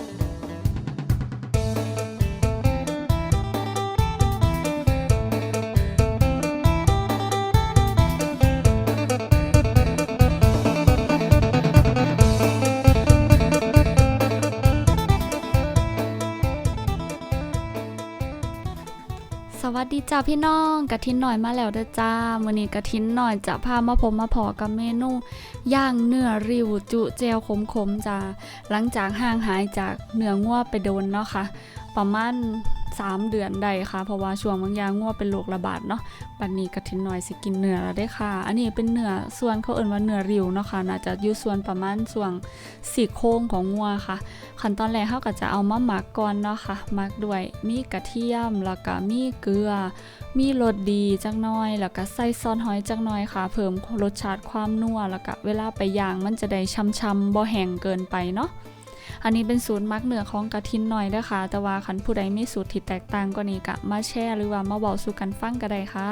Thank you. สวัสดีจ้าพี่น้องกะทินหน่อยมาแล้วเด้อจ้ามื้อนี้กะทินหน่อยจะพามาพบมาพอกับเมนูย่างเนื้อริวจุเจลขมๆจ้าหลังจากห่างหายจากเนื้องัวไปโดนเนาะค่ะ ประมาณ 3 เดือนได้ค่ะ เพราะว่าช่วงบางอยางงัวเป็นโรคระบาดเนาะบัดนี้กะทินหน่อยสิกินเนื้อแล้วได้ค่ะ อันนี้เป็นเนื้อส่วนเขาเอิ่นว่าเนื้อริวเนาะค่ะน่าจะอยู่ส่วนประมาณส่วนสี่โครงของงัวค่ะ ขั้นตอนแรกเขาก็จะเอามาหมักก่อนเนาะค่ะหมักด้วยมีกระเทียมแล้วก็มีเกลือ มีรสดีจักหน้อย แล้วก็ใส่ซอสหอยจักหน้อยค่ะ เพิ่มรสชาติความนัวแล้วก็เวลาไปย่างมันจะได้ช่ำๆบ่แห้งเกินไปเนาะ อันนี้เป็นสูตรมักเหนือของกระทินหน่อยเด้อค่ะแต่ว่าคันผู้ใดมีสูตรที่แตกต่างกว่านี้ก็มาแชร์หรือว่ามาเว้าสู่กันฟังก็ได้ค่ะ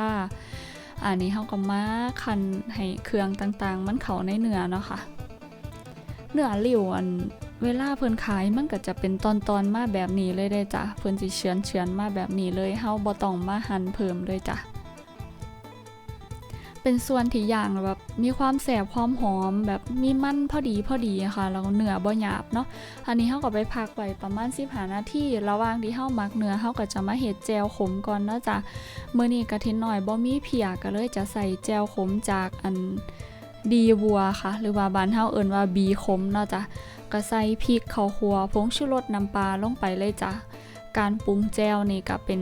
อันนี้เฮาก็มาคันให้เครื่องต่างๆ มันเขาในเนื้อเนาะค่ะเนื้อริ้วอันเวลาเพิ่นขายมันก็จะเป็นตอนๆมาแบบนี้เลยได้จ้ะเพิ่นสิเฉือนเฉือนมาแบบนี้เลยเฮาบ่ต้องมาหั่นเพิ่มเลยจ้ะ เป็นส่วนที่ย่างแบบมีความแสบความหอมแบบมีมันพอดีพอดีค่ะแล้วเนื้อบ่หยาบเนาะอันนี้เฮาก็ไปพักไว้ประมาณ15นาทีระหว่างที่เฮาหมักเนื้อเฮาก็จะมาเฮ็ดแจวขมก่อนเนาะจ้ะมื้อนี้กะทิน้อยบ่มีเพียก็เลยจะใส่แจวขมจากอันดีวัวค่ะ หรือว่าบ้านเฮาเอิ้นว่าบีขมเนาะจ้ะก็ใส่พริกข้าวคั่วผงชูรสน้ำปลาลงไปเลยจ้ะการปรุงแจวนี่ก็เป็น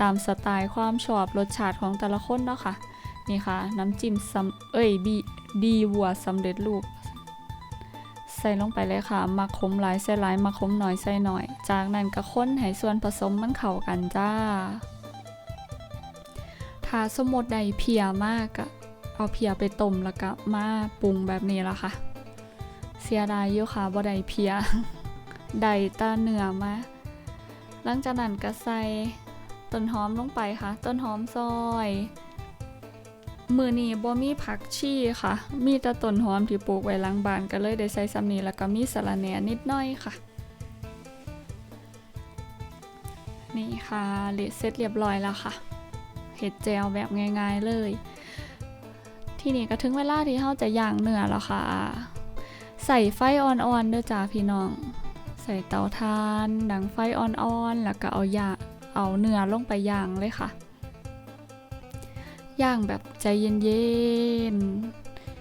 ตามสไตล์ความชอบรสชาติของแต่ละคนเนาะค่ะ นี่ค่ะ น้ำจิ้มสำเอ้ยบีดีวัวสำเร็จรูป ใส่ลงไปเลยค่ะ มาขมหลายใส่หลายมาขมหน่อยใส่หน่อย จากนั้นก็ค้นให้ส่วนผสมมันเข้ากันจ้า ถ้าสมมติใดเพียมากก็เอาเพียไปต้มแล้วก็มาปรุงแบบนี้ละค่ะ เสียดายอยู่ค่ะบ่ได้เพียได้แตาเนื้อมา หลังจากนั้นก็ใส่ต้นหอมลงไปค่ะ ต้นหอมซอย มือนี้บ่มีผักชีค่ะ มีแต่ต้นหอมที่ปลูกไว้หลังบ้านก็เลยได้ใส่ซ้ำนี้แล้วก็มีสะระแหน่นิดหน่อยค่ะ นี่ค่ะเละเสร็จเรียบร้อยแล้วค่ะ เห็ดแจวแบบง่ายๆเลย ที่นี่ก็ถึงเวลาที่เราจะย่างเนื้อแล้วค่ะ ใส่ไฟอ่อนๆเด้อจ้าพี่น้อง ใส่เตาถ่าน ดังไฟอ่อนๆ แล้วก็เอาย่างเอาเนื้อลงไปย่างเลยค่ะ ย่างแบบใจเย็น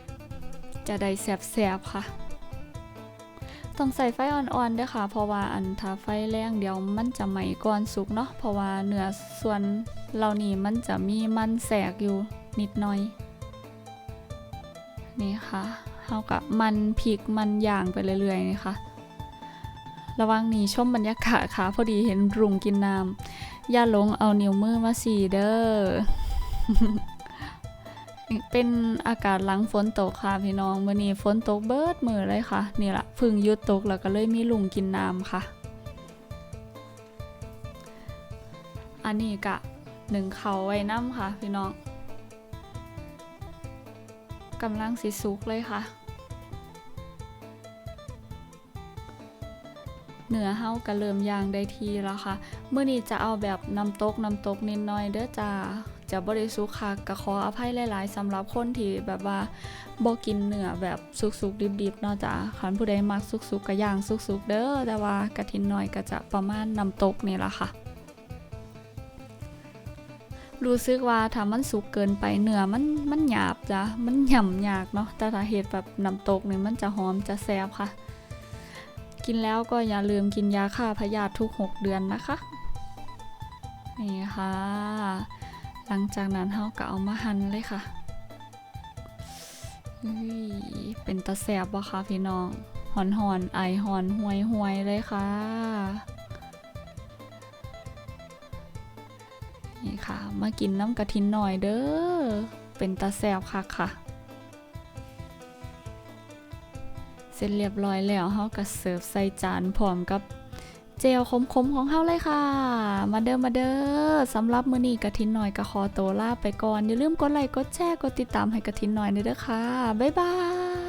ๆ จะได้แสบๆ ค่ะ ต้องใส่ไฟอ่อนๆด้อค่ะ เพราะว่าอันถ้าไฟแรงเดี๋ยวมันจะไหม้ก่อนสุกเนาะ เพราะว่าเนื้อส่วนเหล่านี้มันจะมีมันแสกอยู่นิดหน่อย นี่ค่ะเฮากับมันพริกมันย่างไปเรื่อยๆนี่ค่ะระว่างนี้ชมบรรยากาศค่ะ พอดีเห็นรุงกินน้ำอย่าหลงเอานิ้วมือมาสีเด้อ เป็นอากาศหลังฝนตกค่ะพี่น้องวันนี้ฝนตกเบิดมือเลยค่ะ นี่ละพึ่งหยุดตกแล้วก็เลยมีลุงกินน้ำค่ะ อันนี้กะหนึ่งเขาไว้น้ำค่ะ พี่น้องกำลังสิสุกเลยค่ะเนื้อเฮาก็เริ่มยางได้ทีแล้วค่ะเมื่อนี้จะเอาแบบน้ำตกน้ำตกนิดหน่อยเด้อจ้า จะบริสุกค่ะก็ขออภัยหลาย ๆสำหรับคนที่แบบว่าบ่กินเนื้อแบบสุกๆดิบๆเนาะจ้าคันผู้ใดมักสุกๆก็ย่างสุกๆเด้อแต่ว่ากระทินหน่อยก็จะประมาณน้ำตกนี่ละค่ะรู้สึกว่าถ้ามันสุกเกินไปเนื้อมันมันหยาบจ้ะมันหย่ำยากเนาะแต่ถ้าเห็ดแบบน้ำตกนี่มันจะหอมจะแซ่บค่ะ กินแล้วก็อย่าลืมกินยาฆ่าพยาธิทุก 6 เดือนนะคะ นี่ค่ะ หลังจากนั้นเราก็เอามาหั่นเลยค่ะเป็นตะแสบบ่คะพี่น้องหอนหอนไอหอนห่วยห่วยเลยค่ะ นี่ค่ะ มากินน้ำกระทินหน่อยเด้อ เป็นตาแซบค่ะค่ะ เสร็จเรียบร้อยแล้วเฮาก็เสิร์ฟใส่จานพร้อมกับ เจลขมๆของเฮาเลยค่ะ มาเด้อมาเด้อสำหรับมื้อนี้กระทินหน่อยกะคอโตลาไปก่อน อย่าลืมกดไลค์กดแชร์กดติดตามให้กระทินหน่อยด้วยเด้อค่ะ บ๊ายบาย